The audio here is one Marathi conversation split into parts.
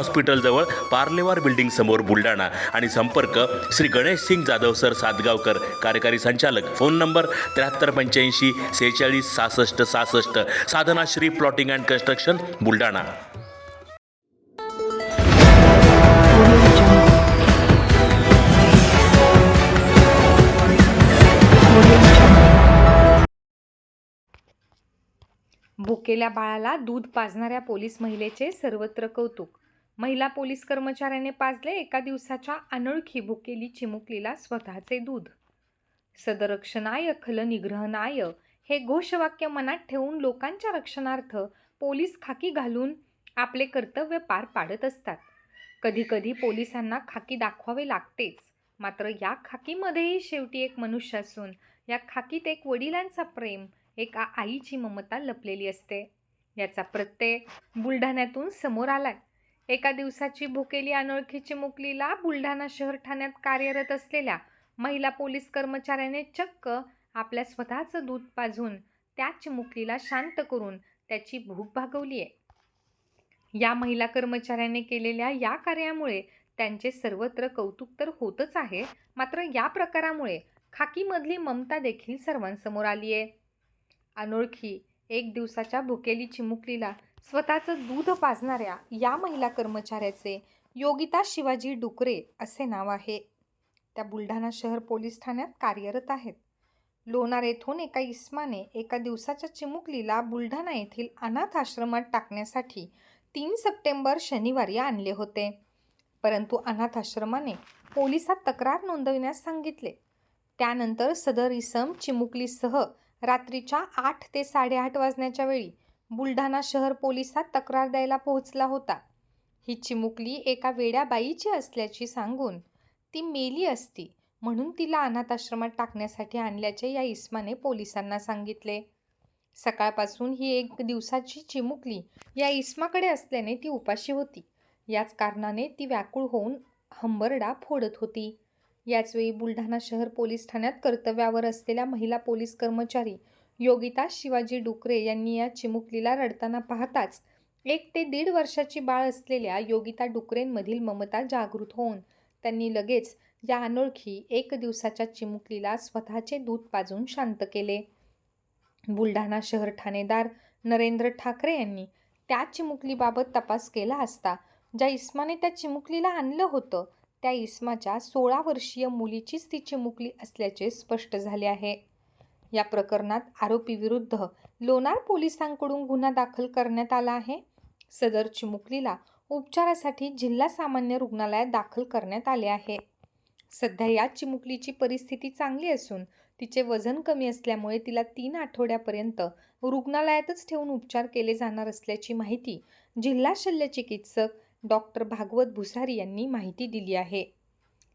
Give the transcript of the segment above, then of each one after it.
हॉस्पिटलजवळ पार्लेवार बिल्डिंग समोर बुलढाणा. आणि संपर्क श्री गणेश सिंग जाधव सर सातगावकर कार्यकारी संचालक. फोन नंबर त्र्याहत्तर पंच्याऐंशी सेहेचाळीस सहासष्ट सहासष्ट. Sadhana Shri plotting and construction Buldhana. भुकेल्या बाळाला दूध पाजणाऱ्या पोलीस महिलेचे सर्वत्र कौतुक महिला पोलीस कर्मचाऱ्याने पाजले एका दिवसाच्या अनोळखी भुकेली चिमुकलीला स्वतःचे दूध. सदरक्षणाय खल निग्रहणाय हे घोषवाक्य मनात ठेवून लोकांच्या रक्षणार्थ पोलीस खाकी घालून आपले कर्तव्य पार पाडत असतात. कधीकधी पोलिसांना खाकी दाखवावे लागतेच. मात्र या खाकीमध्येही शेवटी एक मनुष्य असून या खाकीत एक वडिलांचा प्रेम एका आईची ममता लपलेली असते. याचा प्रत्यय बुलढाण्यातून समोर आलाय. एका दिवसाची भुकेली अनोळखी चिमुकलीला बुलढाणा शहर ठाण्यात कार्यरत असलेल्या महिला पोलीस कर्मचाऱ्याने चक्क आपल्या स्वतःचं दूध पाजून त्या चिमुकलीला शांत करून त्याची भूक भागवली आहे. या महिला कर्मचाऱ्याने केलेल्या या कार्यामुळे त्यांचे सर्वत्र कौतुक तर होतच आहे मात्र या प्रकारामुळे खाकीमधली ममता देखील सर्वांसमोर आली आहे. अनोळखी एक दिवसाच्या भुकेली चिमुकलीला स्वतःचं दूध पाजणाऱ्या या महिला कर्मचाऱ्याचे योगिता शिवाजी डुकरे असे नाव आहे. त्या बुलढाणा शहर पोलीस ठाण्यात कार्यरत आहेत. लोणार येथून एका इस्माने एका दिवसाच्या चिमुकलीला बुलढाणा येथील अनाथ आश्रमात टाकण्यासाठी तीन सप्टेंबर शनिवारी आणले होते. परंतु अनाथ आश्रमाने पोलिसात तक्रार नोंदविण्यास सांगितले. त्यानंतर सदर इसम चिमुकलीसह रात्रीच्या आठ ते साडेआठ वाजण्याच्या वेळी बुलढाणा शहर पोलिसात तक्रार द्यायला पोहोचला होता. ही चिमुकली एका वेड्या बाईची असल्याची सांगून ती मेली असती म्हणून तिला अनाथ आश्रमात टाकण्यासाठी आणल्याचे या इस्माने पोलिसांना सांगितले. सकाळपासून ही एक दिवसाची चिमुकली या इस्माकडे असल्याने ती उपाशी होती. याच कारणाने ती व्याकुळ होऊन हंबरडा फोडत होती. याचवेळी बुलढाणा शहर पोलीस ठाण्यात कर्तव्यावर असलेल्या महिला पोलीस कर्मचारी योगिता शिवाजी डुकरे यांनी या चिमुकलीला रडताना पाहताच एक ते दीड वर्षाची बाळ असलेल्या योगिता डुकरेंमधील ममता जागृत होऊन त्यांनी लगेच या अनोळखी एक दिवसाच्या चिमुकलीला स्वतःचे दूध पाजून शांत केले. बुलढाणा शहर ठाणेदार नरेंद्र ठाकरे यांनी त्या चिमुकलीबाबत तपास केला असता ज्या इस्माने त्या चिमुकलीला आणलं होतं त्या इस्माच्या सोळा वर्षीय मुलीचीच ती चिमुकली असल्याचे स्पष्ट झाले आहे. या प्रकरणात आरोपीविरुद्ध लोणार पोलिसांकडून गुन्हा दाखल करण्यात आला आहे. सदर चिमुकलीला उपचारासाठी जिल्हा सामान्य रुग्णालयात दाखल करण्यात आले आहे. सध्या या चिमुकलीची परिस्थिती चांगली असून तिचे वजन कमी असल्यामुळे तिला तीन आठवड्यापर्यंत रुग्णालयातच ठेवून उपचार केले जाणार असल्याची माहिती जिल्हा शल्य चिकित्सक डॉक्टर भागवत भुसारी यांनी माहिती दिली आहे.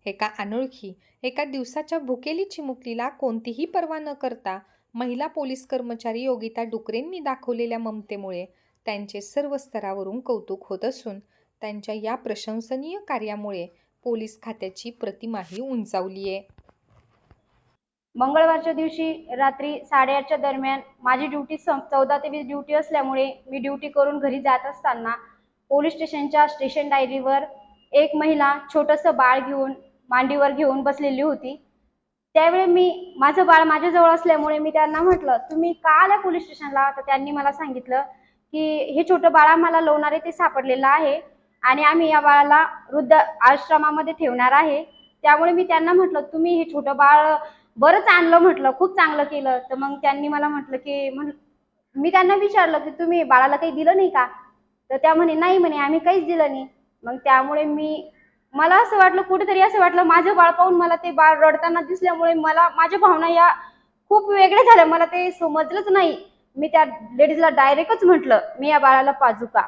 एका अनोळखी एका दिवसाच्या भुकेली चिमुकलीला कोणतीही पर्वा न करता महिला पोलीस कर्मचारी योगिता डुकरेंनी दाखवलेल्या ममतेमुळे त्यांचे सर्व स्तरावरून कौतुक होत असून त्यांच्या या प्रशंसनीय कार्यामुळे पोलीस खात्याची प्रतिमाही उंचावली आहे मंगळवारच्या दिवशी रात्री साडेआठच्या दरम्यान माझी ड्युटी सं चौदा ते वीस ड्युटी असल्यामुळे मी ड्युटी करून घरी जात असताना पोलीस स्टेशनच्या स्टेशन डायरीवर एक महिला छोटंसं बाळ घेऊन मांडीवर घेऊन बसलेली होती. त्यावेळी मी माझं बाळ माझ्याजवळ असल्यामुळे मी त्यांना म्हटलं तुम्ही का आल्या पोलीस स्टेशनला तर त्यांनी मला सांगितलं की हे छोटं बाळ आम्हाला लोणारे ते सापडलेलं आहे आणि आम्ही या बाळाला वृद्ध आश्रमामध्ये ठेवणार आहे. त्यामुळे मी त्यांना म्हटलं तुम्ही हे छोटं बाळ बरंच आणलं म्हटलं खूप चांगलं केलं. तर मग त्यांनी मला म्हटलं की म्हण मी त्यांना विचारलं की तुम्ही बाळाला काही दिलं नाही का? तर त्या म्हणे नाही म्हणे आम्ही काहीच दिलं नाही. मग त्यामुळे मी मला असं वाटलं कुठेतरी असं वाटलं माझं बाळ पाहून मला ते बाळ रडताना दिसल्यामुळे मला माझ्या भावना या खूप वेगळ्या झाल्या. मला ते समजलंच नाही. मी त्या लेडीजला डायरेक्टच म्हटलं मी या बाळाला पाजू का?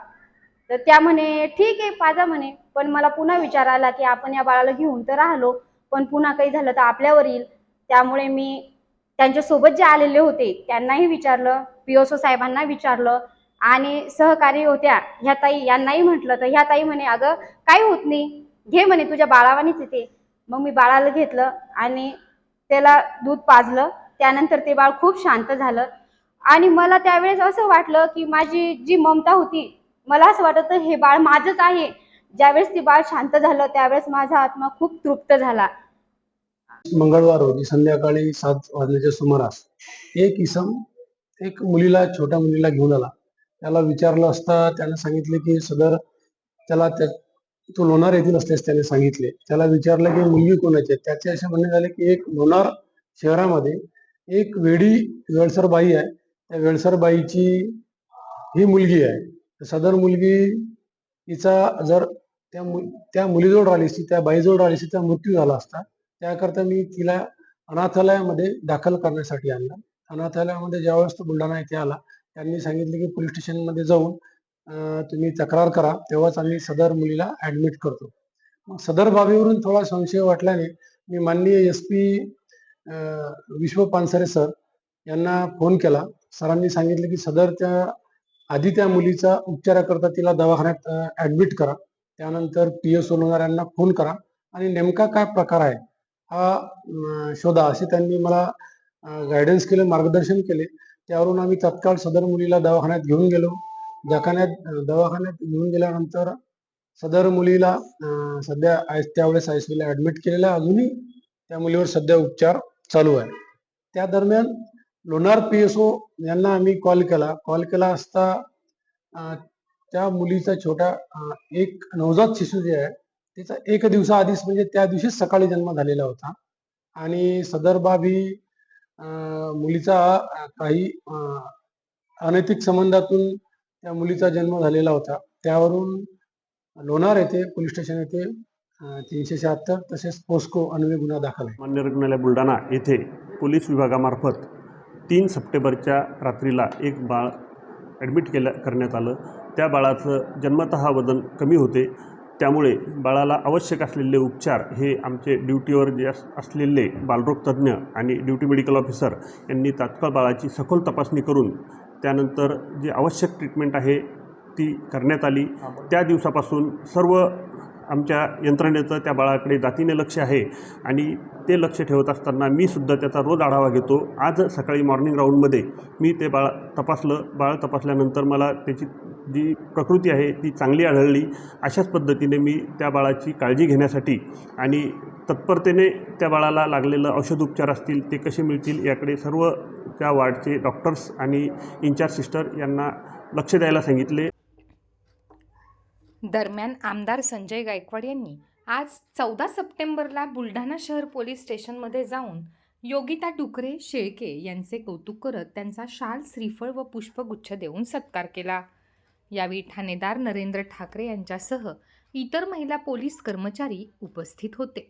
तर त्या म्हणे ठीक आहे पाजा म्हणे. पण मला पुन्हा विचार आला की आपण या बाळाला घेऊन तर राहिलो पण पुन्हा काही झालं तर आपल्यावर येईल. त्यामुळे मी त्यांच्यासोबत जे आलेले होते त्यांनाही विचारलं पीओसो साहेबांना विचारलं आणि सहकारी होत्या. ह्या ताई यांनाही म्हटलं. तर ह्या ताई म्हणे अगं काही होत नाही? घे म्हणे तुझ्या बाळावानीच येते मग मी बाळाला घेतलं आणि त्याला दूध पाजलं. त्यानंतर ते बाळ खूप शांत झालं. आणि मला त्यावेळेस असं वाटलं की माझी जी ममता होती मला असं वाटत हे बाळ माझंच आहे. ज्यावेळेस ते बाळ शांत झालं त्यावेळेस माझा आत्मा खूप तृप्त झाला. मंगळवार होती संध्याकाळी सात वाजण्याच्या सुमारास एक इसम एक मुलीला छोट्या मुलीला घेऊन आला. त्याला विचारलं असता त्याने सांगितले की सदर त्याला त्या तो लोणार येथील असल्यास त्याने सांगितले. त्याला विचारलं की मुलगी कोणाची आहे? त्याचे असे म्हणणे झाले की एक लोणार शहरामध्ये एक वेडी वेळसर बाई आहे. त्या वेळसर बाईची ही मुलगी आहे. सदर मुलगी तिचा जर त्या मु त्या मुलीजवळ राहिली असती त्या बाईजवळ राहिली असती मृत्यू झाला असता. त्याकरता मी तिला अनाथालयामध्ये दाखल करण्यासाठी आणलं. अनाथालयामध्ये ज्यावेळेस तो बुलढाणा इथे आला त्यांनी सांगितले की पोलीस स्टेशनमध्ये जाऊन तुम्ही तक्रार करा तेव्हाच आम्ही सदर मुलीला ऍडमिट करतो. मग सदर बाबीवरून थोडा संशय वाटल्याने मी माननीय एस पी विश्व पानसरे सर यांना फोन केला. सरांनी सांगितले की सदर त्या आधी त्या मुलीचा उपचाराकरता तिला दवाखान्यात ऍडमिट करा. त्यानंतर पी एस यांना फोन करा. आणि नेमका काय प्रकार आहे हा शोधा. असे त्यांनी मला गायडन्स केले मार्गदर्शन केले. त्यावरून आम्ही तत्काळ सदर मुलीला दवाखान्यात घेऊन गेलो. दवाखान्यात दवाखान्यात घेऊन गेल्यानंतर सदर मुलीला सध्या आय त्यावेळेस आय ला ऍडमिट केलेलं आहे. अजूनही त्या मुलीवर सध्या उपचार चालू आहे. त्या दरम्यान लोणार पी एस ओ यांना आम्ही कॉल केला. कॉल केला असता त्या मुलीचा छोटा एक नवजात शिशू जे आहे तिचा एक दिवसाआधीच म्हणजे त्या दिवशीच सकाळी जन्म झालेला होता. आणि सदर बाब ही मुलीचा काही अनैतिक संबंधातून त्या मुलीचा जन्म झालेला होता. त्यावरून लोणार येथे पोलीस स्टेशन येथे तीनशे शहात्तर तसेच पोस्को अन्वय गुन्हा दाखल आहे. मान्य रुग्णालय बुलढाणा येथे पोलीस विभागामार्फत तीन सप्टेंबरच्या रात्रीला एक बाळ ॲडमिट केलं करण्यात आलं. त्या बाळाचं जन्मतः वजन कमी होते. त्यामुळे बाळाला आवश्यक असलेले उपचार हे आमचे ड्युटीवर जे अस असलेले बालरोग तज्ज्ञ आणि ड्युटी मेडिकल ऑफिसर यांनी तात्काळ बाळाची सखोल तपासणी करून त्यानंतर जी आवश्यक ट्रीटमेंट आहे ती करण्यात आली. त्या दिवसापासून सर्व आमच्या यंत्रणेचं त्या बाळाकडे जातीने लक्ष आहे आणि ते लक्ष ठेवत असताना मी सुद्धा त्याचा रोज आढावा घेतो. आज सकाळी मॉर्निंग राऊंडमध्ये मी ते बाळ तपासलं. बाळ तपासल्यानंतर मला त्याची जी प्रकृती आहे ती चांगली आढळली अशाच पद्धतीने मी त्या बाळाची काळजी घेण्यासाठी आणि तत्परतेने त्या बाळाला लागलेलं औषधोपचार असतील ते कसे मिळतील याकडे सर्व त्या वार्डचे डॉक्टर्स आणि इन्चार्ज सिस्टर यांना लक्ष द्यायला सांगितले. दरम्यान आमदार संजय गायकवाड यांनी आज चौदा सप्टेंबरला बुलढाणा शहर पोलीस स्टेशनमध्ये जाऊन योगिता डुकरे शेळके यांचे कौतुक करत त्यांचा शाल श्रीफळ व पुष्पगुच्छ देऊन सत्कार केला. यावेळी ठाणेदार नरेंद्र ठाकरे यांच्यासह इतर महिला पोलीस कर्मचारी उपस्थित होते.